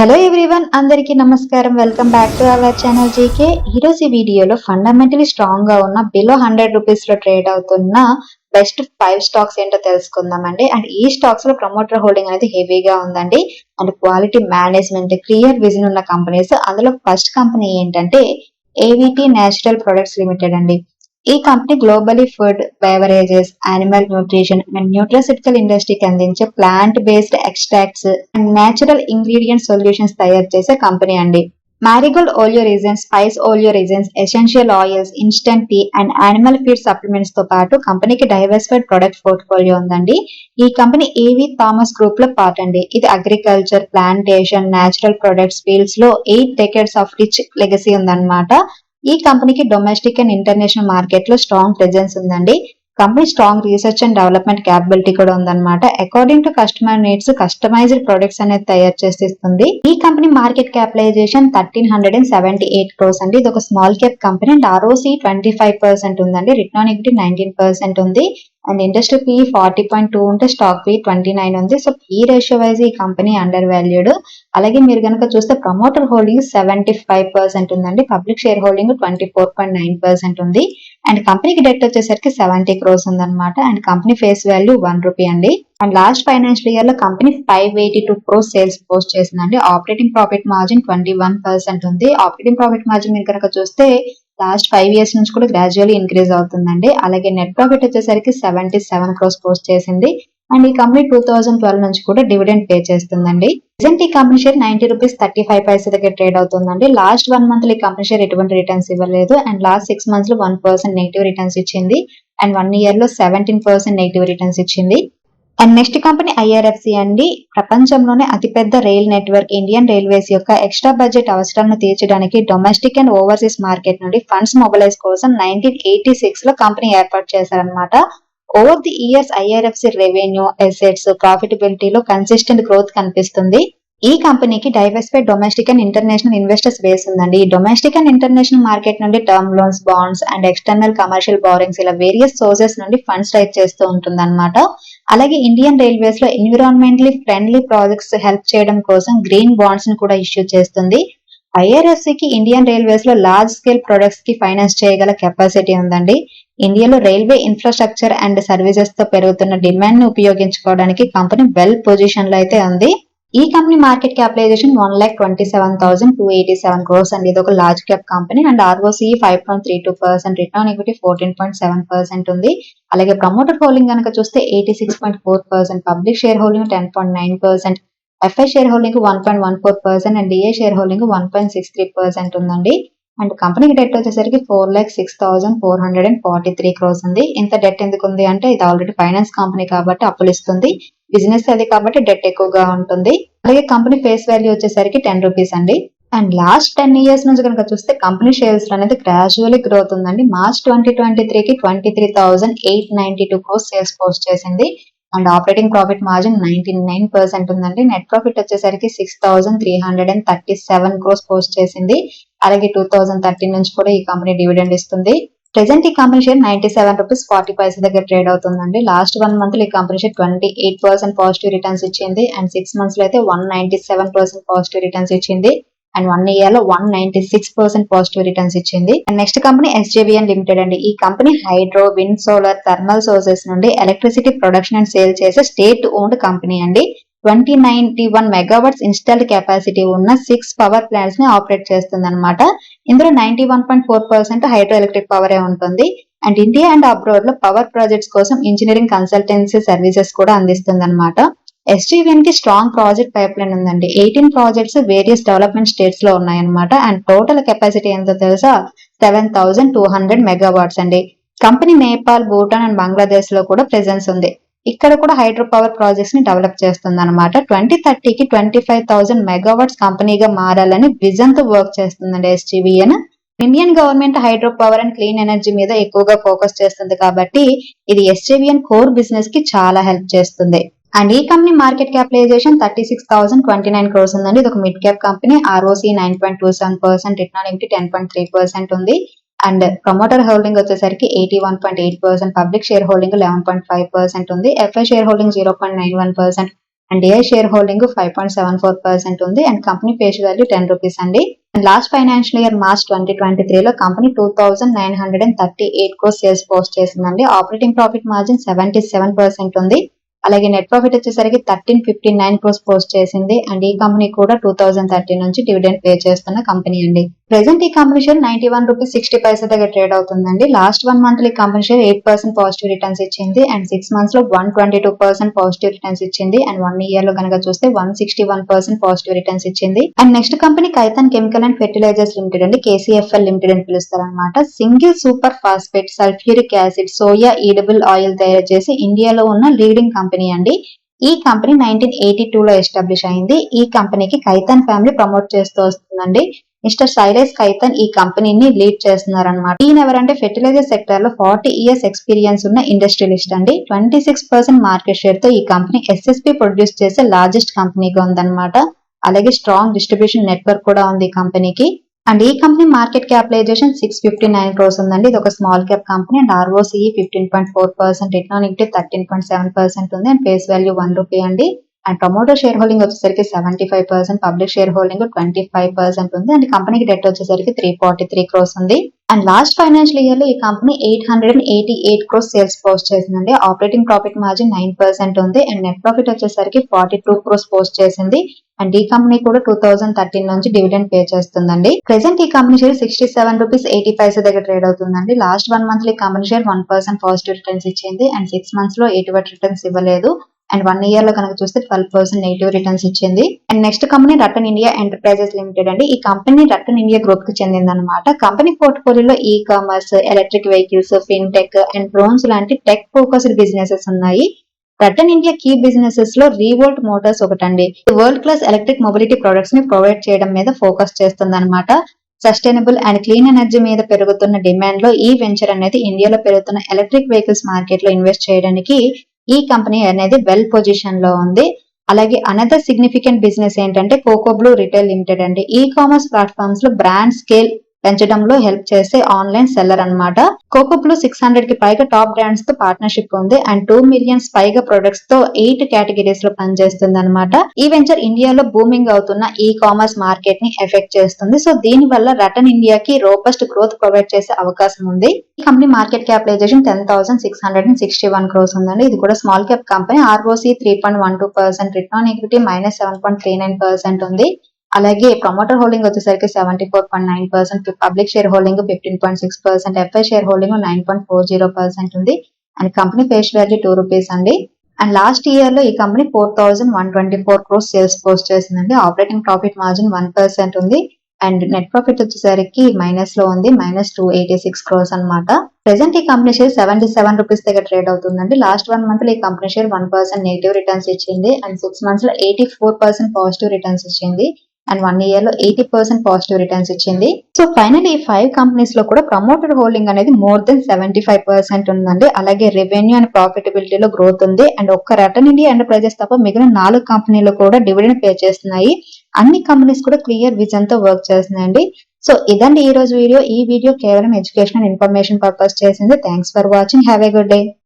Hello everyone అందరికీ నమస్కారం. Welcome back to our channel GK ఈరోజు ఈ వీడియోలో ఫండమెంటలీ స్ట్రాంగ్గా ఉన్న బిలో హండ్రెడ్ రూపీస్లో ట్రేడ్ అవుతున్న బెస్ట్ ఫైవ్ స్టాక్స్ ఏంటో తెలుసుకుందామండి అండ్. ఈ స్టాక్స్లో ప్రమోటర్ హోల్డింగ్ అనేది హెవీగా ఉందండి. And quality management clear vision ఉన్న కంపెనీస్ అందులో ఫస్ట్ కంపెనీ ఏంటంటే ఏవిటి నేచురల్ ప్రొడక్ట్స్ లిమిటెడ్ అండి. ఈ company globally food beverages animal nutrition and nutraceutical ఇండస్ట్రీకి అందించే plant based extracts and natural ingredient solutions తయారు చేసే కంపెనీ అండి. Marigold oleoresins spice oleoresins essential oils instant tea and animal feed సప్లిమెంట్స్తో పాటు కంపెనీకి diversified product portfolio ఉందండి. ఈ కంపెనీ ఏవి థామస్ గ్రూప్లో పార్ట్ అండి. ఇది agriculture plantation natural products ఫీల్డ్స్లో eight decades of rich legacy ఉందన్నమాట. ఈ కంపెనీకి డొమెస్టిక్ అండ్ ఇంటర్నేషనల్ మార్కెట్లో స్ట్రాంగ్ ప్రెజెన్స్ ఉందండి. Company strong research and development capability కూడా ఉందన్నమాట. According to customer needs customised products అనేది తయారు చేసి ఇస్తుంది ఈ company market capitalisation thirteen hundred and seventy eight crores అండి. ఇది ఒక small cap company and ROC twenty five percent ఉందండి. Return on equity nineteen percent ఉంది. And industry P forty point two ఉంటే స్టాక్ పి ట్వంటీ నైన్ ఉంది. So P ratio wise ఈ company undervalued అలాగే మీరు కనుక చూస్తే promoter holding seventy five percent ఉందండి. Public share holding twenty four point nine percent ఉంది. అండ్ కంపెనీకి డెట్ వచ్చేసరికి సెవెంటీ క్రోస్ ఉందన్నమాట. And company face value one rupee అండి. అండ్ లాస్ట్ ఫైనాన్షియల్ ఇయర్లో company five eighty two crores sales post చేసిందండి. Operating profit margin twenty one percent ఉంది. Operating profit margin మీరు కనుక చూస్తే లాస్ట్ ఫైవ్ ఇయర్స్ నుంచి కూడా గ్రాడ్యువల్లీ ఇంక్రీజ్ అవుతుందండి. అలాగే నెట్ ప్రాఫిట్ వచ్చేసరికి సెవెంటీ సెవెన్ క్రోస్ పోస్ట్ చేసింది. అండ్ ఈ కంపెనీ టూ థౌసండ్ ట్వెల్వ్ నుంచి కూడా డివిడెండ్ పే చేస్తుందండి. ప్రజెంట్ ఈ company share ninety rupees thirty five paise దగ్గర ట్రేడ్ అవుతుందండి. లాస్ట్ వన్ మంత్ ఈ కంపెనీ షేర్ ఎటువంటి రిటర్న్స్ ఇవ్వలేదు. అండ్ లాస్ట్ సిక్స్ మంత్స్లో వన్ పర్సెంట్ నెగిటివ్ రిటర్న్స్ ఇచ్చింది. అండ్ వన్ ఇయర్లో సెవెంటీన్ పర్సెంట్ నెగిటివ్ రిటర్న్స్ ఇచ్చింది. అండ్ నెక్స్ట్ కంపెనీ ఐఆర్ఎఫ్సి అండి. ప్రపంచంలోనే అతిపెద్ద రైల్ నెట్వర్క్ ఇండియన్ రైల్వేస్ యొక్క ఎక్స్ట్రా బడ్జెట్ అవసరాలను తీర్చడానికి డొమెస్టిక్ అండ్ ఓవర్సీస్ మార్కెట్ నుండి ఫండ్స్ మొబిలైజ్ కోసం నైన్టీన్ ఎయిటీ సిక్స్లో కంపెనీ ఏర్పాటు చేశారనమాట over the years IRFC revenue assets ప్రాఫిటబిలిటీలో consistent growth కనిపిస్తుంది. ఈ కంపెనీకి diversified domestic and international investors base ఉందండి. ఈ డొమెస్టిక్ అండ్ ఇంటర్నేషనల్ మార్కెట్ నుండి term loans bonds and external commercial borrowings ఇలా వేరియస్ సోర్సెస్ నుండి ఫండ్స్ రైజ్ చేస్తూ ఉంటుంది అలాగే ఇండియన్ రైల్వేస్లో ఎన్విరాన్మెంట్లీ ఫ్రెండ్లీ ప్రాజెక్ట్స్ హెల్ప్ చేయడం కోసం గ్రీన్ బాండ్స్ని కూడా ఇష్యూ చేస్తుంది. ఐఆర్ఎఫ్సి కి ఇండియన్ రైల్వేస్లో లార్జ్ స్కేల్ ప్రొడక్ట్స్కి ఫైనాన్స్ చేయగల కెపాసిటీ ఉందండి. ఇండియాలో రైల్వే ఇన్ఫ్రాస్ట్రక్చర్ అండ్ సర్వీసెస్తో పెరుగుతున్న డిమాండ్ను ఉపయోగించుకోవడానికి కంపెనీ వెల్ పొజిషన్లో అయితే ఉంది. ఈ company market capitalisation one lakh twenty seven thousand two eighty seven crores అండి. ఇది ఒక large cap company and ROC five point three two percent return equity fourteen point seven percent ఉంది. అలాగే ప్రమోటర్ హోల్డింగ్ కనుక చూస్తే eighty six point four percent public share holding ten point nine percent FI share holding one point one four percent and DA share holding one point six three percent ఉందండి. And కంపెనీకి debt వచ్చేసరికి four lakh six thousand four hundred and forty three crores ఉంది. ఇంత debt ఎందుకు ఉంది అంటే ఇది already finance company కాబట్టి అప్పులు ఇస్తుంది. బిజినెస్ అది కాబట్టి డెట్ ఎక్కువగా ఉంటుంది. అలాగే కంపెనీ ఫేస్ వాల్యూ వచ్చేసరికి టెన్ రూపీస్ అండి. అండ్ లాస్ట్ టెన్ ఇయర్స్ నుంచి కనుక చూస్తే కంపెనీ షేర్స్ అనేది గ్రాడ్యువల్లీ గ్రోత్ ఉందండి. మార్చ్ ట్వంటీ ట్వంటీ త్రీకి twenty three thousand eight ninety two crores sales post చేసింది. And operating profit margin ninety nine percent ఉందండి. నెట్ ప్రాఫిట్ వచ్చేసరికి six thousand three hundred and thirty seven crores post చేసింది. అలాగే two thousand thirteen నుంచి కూడా ఈ company dividend ఇస్తుంది. Present ఈ company share ninety seven rupees forty paise దగ్గర ట్రేడ్ అవుతుందండి. లాస్ట్ వన్ మంత్ ఈ company share twenty eight percent positive returns ఇచ్చింది. అండ్ సిక్స్ మంత్స్లో అయితే one ninety seven percent positive returns ఇచ్చింది. అండ్ వన్ ఇయర్లో one ninety six percent positive returns ఇచ్చింది. And next company SJVN limited అండి. ఈ company hydro wind solar thermal sources నుండి electricity production and sale చేసే state owned company అండి. Twenty ninety one megawatts installed capacity ఉన్న six power ప్లాంట్స్ని operate చేస్తుంది అనమాట ఇందులో ninety one point four percent hydro electric పవరే ఉంటుంది. అండ్ ఇండియా అండ్ అబ్రాడ్లో పవర్ ప్రాజెక్ట్స్ కోసం ఇంజనీరింగ్ కన్సల్టెన్సీ సర్వీసెస్ కూడా అందిస్తుంది అనమాట ఎస్టీవీఎన్కి స్ట్రాంగ్ ప్రాజెక్ట్ పైప్ లైన్ ఉందండి. ఎయిటీన్ ప్రాజెక్ట్స్ వేరియస్ డెవలప్మెంట్ స్టేట్స్లో ఉన్నాయన్నమాట. అండ్ టోటల్ కెపాసిటీ ఎంతో తెలుసా? Seven thousand two hundred megawatts అండి. కంపెనీ నేపాల్ భూటాన్ అండ్ బంగ్లాదేశ్లో కూడా ప్రెజెన్స్ ఉంది. ఇక్కడ కూడా హైడ్రో పవర్ ప్రాజెక్ట్స్ని డెవలప్ చేస్తుంది అనమాట ట్వంటీ థర్టీకి ట్వంటీ ఫైవ్ థౌసండ్ మెగావాట్స్ కంపెనీగా మారాలని విజన్తో వర్క్ చేస్తుందండి SJVN Indian government hydro power and clean energy మీద ఎక్కువగా ఫోకస్ చేస్తుంది కాబట్టి ఇది ఎస్జేవిఎన్ కోర్ బిజినెస్కి చాలా హెల్ప్ చేస్తుంది. అండ్ ఈ company market capitalisation thirty six thousand twenty nine crores ఉందండి. ఇది ఒక mid cap company. ROC nine point two seven percent return ఇంటి టెన్ పాయింట్ త్రీ పర్సెంట్ ఉంది. అండ్ ప్రమోటర్ హోల్డింగ్ వచ్చేసరికి eighty one point eight percent public share holding eleven point five percent ఉంది. FI share holding zero point nine one percent and DI share holding five point seven four percent ఉంది. And company face value ten rupees అండి. And last financial year March twenty twenty త్రీలో company two thousand nine hundred and thirty eight crores sales post చేసిందండి. Operating profit margin seventy seven percent ఉంది. అలాగే net profit వచ్చేసరికి thirteen fifty nine crores post చేసింది. And ఈ company కూడా two thousand thirteen నుంచి dividend pay చేస్తున్న company అండి. ప్రెసెంట్ ఈ company share ninety one rupees sixty paisa దగ్గర ట్రేడ్ అవుతుందండి. లాస్ట్ వన్ మంత్ ఈ company share eight percent positive returns ఇచ్చింది. అండ్ సిక్స్ మంత్స్లో one twenty two percent positive returns ఇచ్చింది. అండ్ వన్ ఇయర్లో కనుక చూస్తే one sixty one percent positive returns ఇచ్చింది and next company Khaitan chemical and. Fertilisers limited అండి KCFL limited అని పిలుస్తారు అనమాట single super phosphate sulphuric acid soya edible oil తయారు చేసి ఇండియాలో ఉన్న లీడింగ్ కంపెనీ అండి. ఈ కంపెనీ నైన్టీన్ ఎయిటీ టూ లో ఎస్టాబ్లిష్ అయింది. ఈ కంపెనీకి కైతన్ ఫ్యామిలీ ప్రమోట్ చేస్తూ వస్తుందండి. మిస్టర్ సైలేస్ కైతన్ ఈ కంపెనీని లీడ్ చేస్తున్నారు అనమాట ఈయన ఎవరంటే ఫెర్టిలైజర్ సెక్టర్లో ఫార్టీ ఇయర్స్ ఎక్స్పీరియన్స్ ఉన్న ఇండస్ట్రియలిస్ట్ అండి. ట్వంటీ సిక్స్ పర్సెంట్ మార్కెట్ షేర్తో ఈ కంపెనీ ఎస్ఎస్పి ప్రొడ్యూస్ చేసే లార్జెస్ట్ కంపెనీగా ఉందన్నమాట. అలాగే స్ట్రాంగ్ డిస్ట్రిబ్యూషన్ నెట్వర్క్ కూడా ఉంది ఈ కంపెనీకి. అండ్ ఈ company market capitalisation six fifty nine crores ఉందండి. ఇది ఒక small cap company and ROCE fifteen point four percent economic thirteen point seven percent ఉంది. And face value one rupee అండి. అండ్ ప్రమోటర్ షేర్ హోల్డింగ్ వచ్చేసరికి seventy five percent public share holding twenty five percent ఉంది and కంపెనీకి debt వచ్చేసరికి three forty three crores ఉంది. And last financial ఇయర్లో ఈ company eight hundred and eighty eight crores sales post చేసిందండి. Operating profit margin nine percent ఉంది. And net profit వచ్చేసరికి forty two crores post చేసింది. అండ్ ఈ కంపెనీ కూడా టూ థౌసండ్ థర్టీన్ నుంచి డివిడెండ్ పే చేస్తుందండి. ప్రెసెంట్ ఈ company share sixty seven rupees eighty paisa దగ్గర ట్రేడ్ అవుతుందండి. లాస్ట్ వన్ మంత్ ఈ company share one percent positive returns ఇచ్చింది. అండ్ సిక్స్ మంత్స్లో ఎటువంటి రిటర్న్స్ ఇవ్వలేదు. అండ్ వన్ ఇయర్లో కనుక చూస్తే ట్వెల్వ్ పర్సెంట్ నెగిటివ్ రిటర్న్స్ ఇచ్చింది. And next company Ratan India enterprises limited అండి. ఈ కంపెనీ రటన్ ఇండియా గ్రూప్కి చెందింది అనమాట company పోర్ట్ఫోలియోలో e commerce electric vehicles fintech and drones లాంటి టెక్ ఫోకస్డ్ బిజినెసెస్ ఉన్నాయి. రటన్ ఇండియా కీ బిజినెసెస్లో రీవోల్ట్ మోటార్స్ ఒకటండి. వరల్డ్ క్లాస్ ఎలక్ట్రిక్ మొబిలిటీ ప్రొడక్ట్స్ని ప్రొవైడ్ చేయడం మీద ఫోకస్ చేస్తుంది అనమాట సస్టైనబుల్ అండ్ క్లీన్ ఎనర్జీ మీద పెరుగుతున్న డిమాండ్లో ఈ వెంచర్ అనేది ఇండియాలో పెరుగుతున్న ఎలక్ట్రిక్ వెహికల్స్ మార్కెట్లో ఇన్వెస్ట్ చేయడానికి ఈ కంపెనీ అనేది వెల్ పొజిషన్లో ఉంది. అలాగే అనదర్ సిగ్నిఫికెంట్ బిజినెస్ ఏంటంటే కోకోబ్లూ రిటైల్ లిమిటెడ్ అండి. ఈ కామర్స్ ప్లాట్ఫామ్స్లో బ్రాండ్ స్కేల్ పెంచడంలో హెల్ప్ చేసే ఆన్లైన్ సెల్లర్ అనమాట కోకోబ్లూ సిక్స్ హండ్రెడ్కి పైగా టాప్ బ్రాండ్స్తో పార్ట్నర్షిప్ ఉంది. అండ్ టూ మిలియన్స్ పైగా ప్రొడక్ట్స్తో ఎయిట్ కేటగిరీస్లో పనిచేస్తుంది అనమాట ఈ వెంచర్ ఇండియాలో బూమింగ్ అవుతున్న ఈ కామర్స్ మార్కెట్ని ఎఫెక్ట్ చేస్తుంది. సో దీని వల్ల రటన్ ఇండియాకి రోబస్ట్ గ్రోత్ ప్రొవైడ్ చేసే అవకాశం ఉంది. ఈ company market capitalisation ten thousand six hundred and sixty one crores ఉందండి. ఇది కూడా small cap company ROC three point one two percent return equity minus seven point three nine percent ఉంది. అలాగే promoter holding వచ్చేసరికి seventy four point nine percent public share holding fifteen point six percent FI share holding nine point four zero percent ఉంది. And company face value two rupees అండి. And last ఇయర్లో ఈ company four thousand one twenty four crores sales post చేసిందండి. Operating profit margin one percent ఉంది. And net profit వచ్చేసరికి మైనస్లో ఉంది minus two eighty six crores అనమాట ప్రెసెంట్ ఈ company share seventy seven rupees దగ్గర ట్రేడ్ అవుతుందండి. లాస్ట్ వన్ మంత్లో ఈ company share one percent negative returns ఇచ్చింది. అండ్ సిక్స్ మంత్స్లో eighty four percent positive returns ఇచ్చింది. అండ్ వన్ ఇయర్లో ఎయిటీ పర్సెంట్ పాజిటివ్ రిటర్న్స్ ఇచ్చింది సో ఫైనల్ ఈ ఫైవ్ కంపెనీస్లో కూడా ప్రమోటెడ్ హోల్డింగ్ అనేది more than seventy five percent ఉందండి. అలాగే రెవెన్యూ అండ్ ప్రాఫిటబిలిటీలో గ్రోత్ ఉంది. అండ్ ఒక్క రటన్ ఇండియా ఎంటర్ప్రైజెస్ తప్ప మిగిలిన నాలుగు కంపెనీలు కూడా డివిడెండ్ పే చేస్తున్నాయి. అన్ని కంపెనీస్ కూడా క్లియర్ విజన్తో వర్క్ చేస్తున్నాయండి. సో ఇదండి ఈ రోజు వీడియో. ఈ వీడియో కేవలం ఎడ్యుకేషన్ అండ్ ఇన్ఫర్మేషన్ పర్పస్ చేసింది. Thanks for watching have a good day